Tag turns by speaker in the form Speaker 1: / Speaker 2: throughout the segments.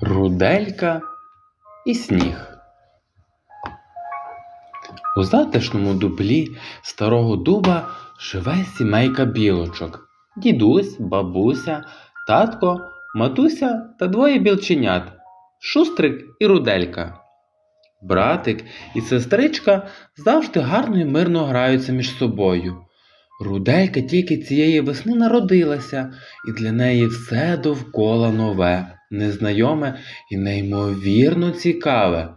Speaker 1: Руделька і сніг. У затишному дуплі старого дуба живе сімейка білочок. Дідусь, бабуся, татко, матуся та двоє білченят Шустрик і Руделька. Братик і сестричка завжди гарно і мирно граються між собою. Руделька тільки цієї весни народилася, і для неї все довкола нове, незнайоме і неймовірно цікаве.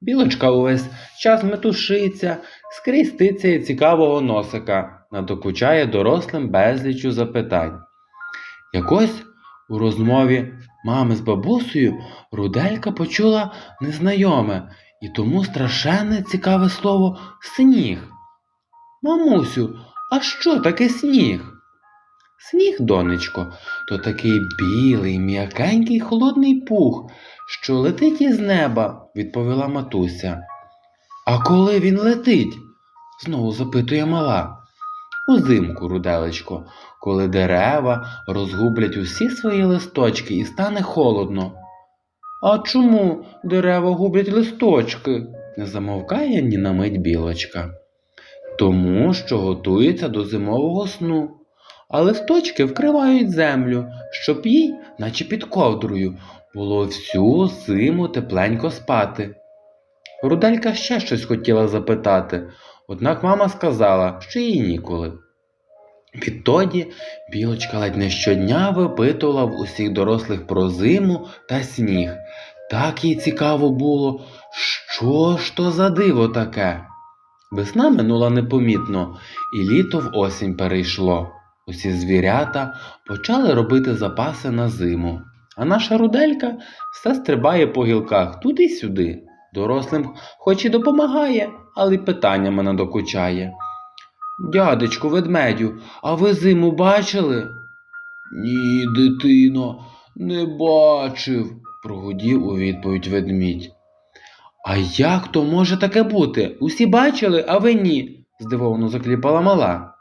Speaker 1: Білочка увесь час метушиться, скрізь тицяє цікавого носика, надокучає дорослим безлічу запитань. Якось у розмові мами з бабусею Руделька почула незнайоме і тому страшенне цікаве слово сніг. Мамусю, а що таке сніг? Сніг, донечко, то такий білий, м'якенький холодний пух, що летить із неба, відповіла матуся. А коли він летить? знову запитує мала. Узимку, руделечко, коли дерева розгублять усі свої листочки і стане холодно. А чому дерева гублять листочки? не замовкає ні на мить білочка. Тому що готується до зимового сну, а листочки вкривають землю, щоб їй, наче під ковдрою, було всю зиму тепленько спати. Руделька ще щось хотіла запитати, однак мама сказала, що їй ніколи. Відтоді білочка ледь не щодня випитувала в усіх дорослих про зиму та сніг. Так їй цікаво було, що ж то за диво таке. Весна минула непомітно, і літо в осінь перейшло. Усі звірята почали робити запаси на зиму. А наша руделька все стрибає по гілках туди й сюди. Дорослим хоч і допомагає, але й питаннями надокучає. Дядечку ведмедю, а ви зиму бачили? Ні, дитино, не бачив, прогудів у відповідь ведмідь. А як то може таке бути? Усі бачили, а ви ні, здивовано закліпала мала.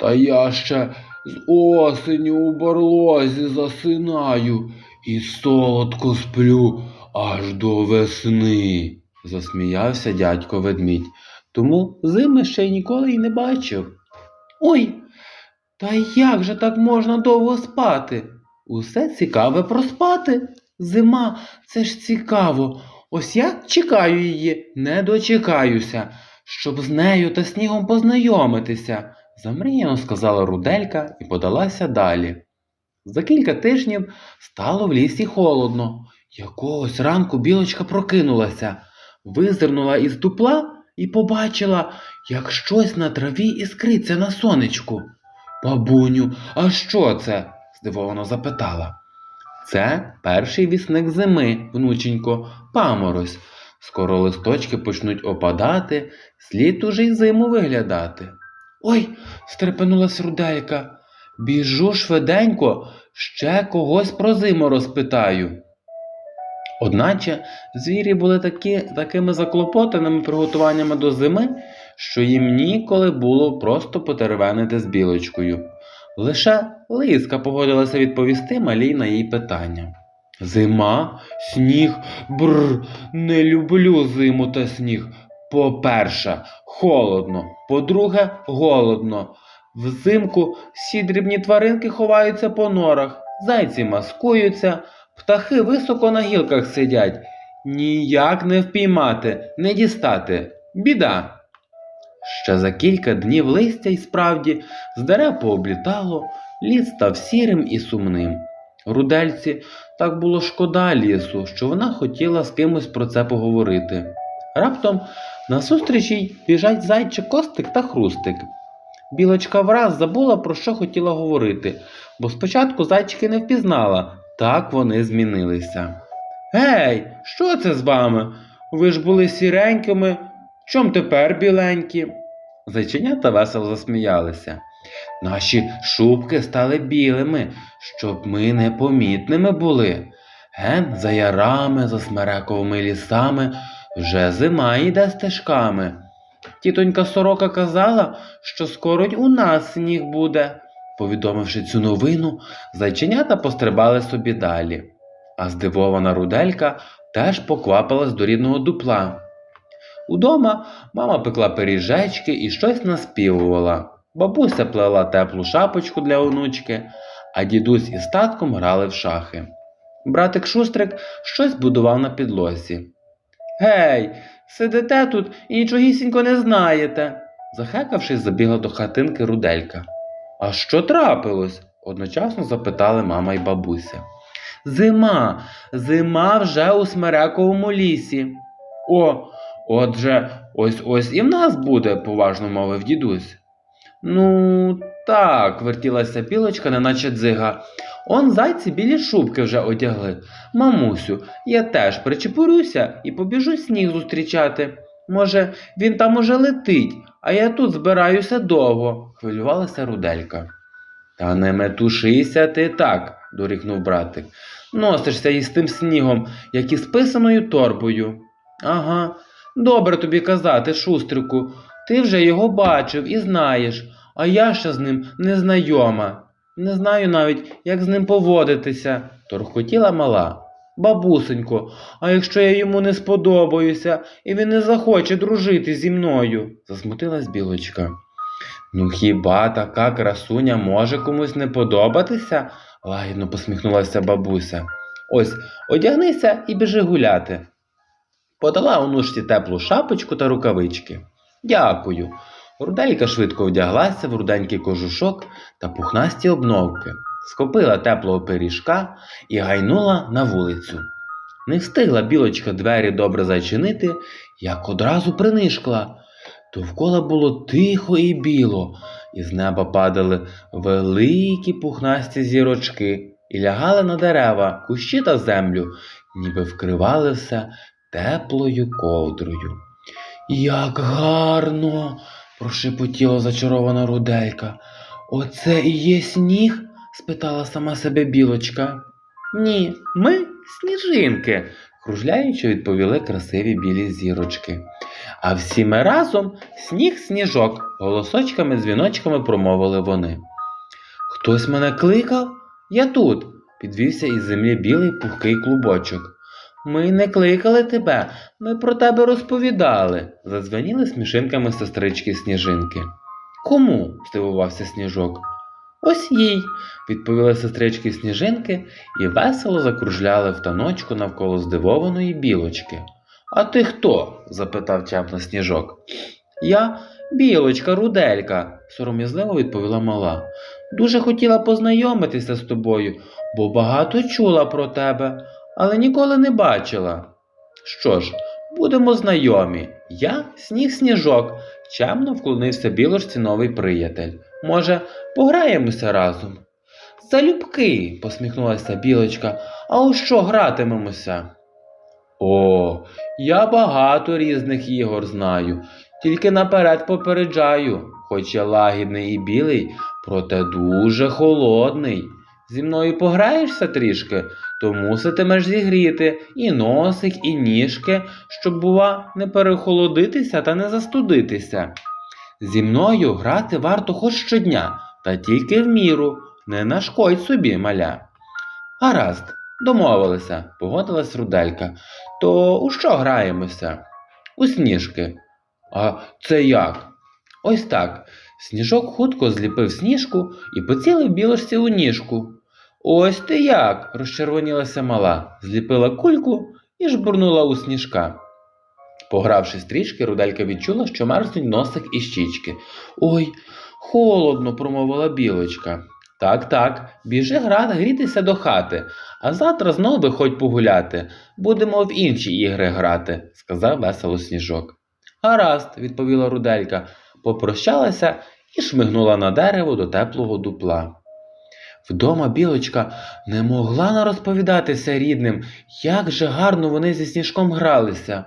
Speaker 1: Та я ще з осені у барлозі засинаю і солодко сплю аж до весни, засміявся дядько ведмідь, тому зими ще й ніколи й не бачив. Ой, та як же так можна довго спати? Усе цікаве проспати. Зима, це ж цікаво. Ось я чекаю її, не дочекаюся, щоб з нею та снігом познайомитися, замріяно сказала Руделька і подалася далі. За кілька тижнів стало в лісі холодно. Якогось ранку білочка прокинулася, визирнула із дупла і побачила, як щось на траві іскриться на сонечку. Бабуню, а що це? здивовано запитала. Це перший вісник зими, внученько, паморозь. Скоро листочки почнуть опадати, слід уже й зиму виглядати. Ой, стрепенулась руделька. Біжу швиденько, ще когось про зиму розпитаю. Одначе звірі були такі, такими заклопотаними приготуваннями до зими, що їм ніколи було просто потервенити з білочкою. Лише Лиска погодилася відповісти малій на її питання. Зима, сніг, бр, не люблю зиму та сніг. По-перше, холодно, по-друге, голодно. Взимку всі дрібні тваринки ховаються по норах, зайці маскуються, птахи високо на гілках сидять. Ніяк не впіймати, не дістати. Біда. Ще за кілька днів листя й справді з дерев пооблітало, ліс став сірим і сумним. Рудельці так було шкода лісу, що вона хотіла з кимось про це поговорити. Раптом назустріч їй біжать зайчик Костик та Хрустик. Білочка враз забула, про що хотіла говорити, бо спочатку зайчики не впізнала, так вони змінилися. Гей, що це з вами? Ви ж були сіренькими, чом тепер біленькі? Зайченята весело засміялися. Наші шубки стали білими, щоб ми непомітними були. Ген за ярами, за смерековими лісами вже зима йде стежками. Тітонька сорока казала, що скоро й у нас сніг буде. Повідомивши цю новину, зайченята пострибали собі далі. а здивована руделька теж поквапилась до рідного дупла. Удома мама пекла пиріжечки і щось наспівувала. Бабуся плела теплу шапочку для онучки, а дідусь із татком грали в шахи. Братик Шустрик щось будував на підлозі. Гей, сидите тут і нічогісінько не знаєте. Захекавшись, забігла до хатинки руделька. А що трапилось? одночасно запитали мама й бабуся. Зима, зима вже у смерековому лісі. О, отже, ось ось і в нас буде, поважно мовив дідусь. Ну, так, вертілася білочка, неначе дзига. Он зайці білі шубки вже одягли. Мамусю, я теж причепурюся і побіжу сніг зустрічати. Може, він там уже летить, а я тут збираюся довго, хвилювалася руделька. Та не метушися ти так, дорікнув братик. Носишся із тим снігом, як із писаною торбою. Ага, добре тобі казати, шустрику, ти вже його бачив і знаєш, а я ще з ним не знайома. Не знаю навіть, як з ним поводитися, торхотіла мала. Бабусенько, а якщо я йому не сподобаюся, і він не захоче дружити зі мною, засмутилась білочка. Ну хіба така красуня може комусь не подобатися? лагідно посміхнулася бабуся. Ось, одягнися і біжи гуляти. Подала онучці теплу шапочку та рукавички. Дякую. Руделька швидко вдяглася в руденький кожушок та пухнасті обновки, скопила теплого пиріжка і гайнула на вулицю. Не встигла білочка двері добре зачинити, як одразу принишкла. Довкола було тихо і біло, і з неба падали великі пухнасті зірочки і лягали на дерева, кущі та землю, ніби вкривали все теплою ковдрою. Як гарно! Прошепотіла зачарована руделька. Оце і є сніг? спитала сама себе білочка. Ні, ми сніжинки, кружляючи, відповіли красиві білі зірочки. А всі ми разом сніг сніжок, голосочками, дзвіночками промовили вони. Хтось мене кликав? Я тут, підвівся із землі білий пухкий клубочок. Ми не кликали тебе, ми про тебе розповідали, задзвеніли смішинками сестрички сніжинки. Кому? здивувався сніжок. Ось їй, відповіли сестрички сніжинки і весело закружляли в таночку навколо здивованої білочки. А ти хто? запитав чапно сніжок. Я білочка, руделька, сором'язливо відповіла мала. Дуже хотіла познайомитися з тобою, бо багато чула про тебе, але ніколи не бачила. Що ж, будемо знайомі. Я сніг сніжок, чемно вклонився білочці новий приятель. Може, пограємося разом? Залюбки, посміхнулася білочка, а у що гратимемося? О, я багато різних ігор знаю, тільки наперед попереджаю, хоч я лагідний і білий, проте дуже холодний. Зі мною пограєшся трішки, то муситимеш зігріти і носик, і ніжки, щоб, бува, не перехолодитися та не застудитися. Зі мною грати варто хоч щодня, та тільки в міру, не нашкодь собі, маля. Гаразд, домовилися, погодилась руделька. То у що граємося? У сніжки. А це як? Ось так. Сніжок хутко зліпив сніжку і поцілив білочці у ніжку. Ось ти як, розчервонілася мала, зліпила кульку і жбурнула у сніжка. Погравшись трішки, руделька відчула, що мерзнуть носик і щічки. Ой, холодно, промовила білочка. Так, так, біжи грати, грітися до хати, а завтра знов виходь погуляти. Будемо в інші ігри грати, сказав весело сніжок. Гаразд, відповіла руделька, попрощалася і шмигнула на дерево до теплого дупла. Вдома білочка не могла не розповідатися рідним, як же гарно вони зі сніжком гралися.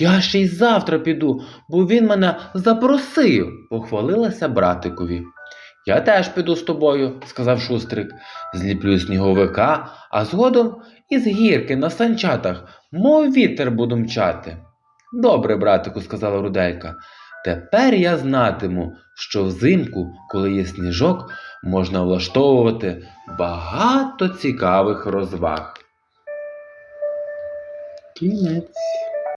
Speaker 1: Я ще й завтра піду, бо він мене запросив, похвалилася братикові. Я теж піду з тобою, сказав шустрик, зліплю сніговика, а згодом із гірки на санчатах, мов вітер буду мчати. Добре, братику, сказала руделька. Тепер я знатиму, що взимку, коли є сніжок, можна влаштовувати багато цікавих розваг. Кінець.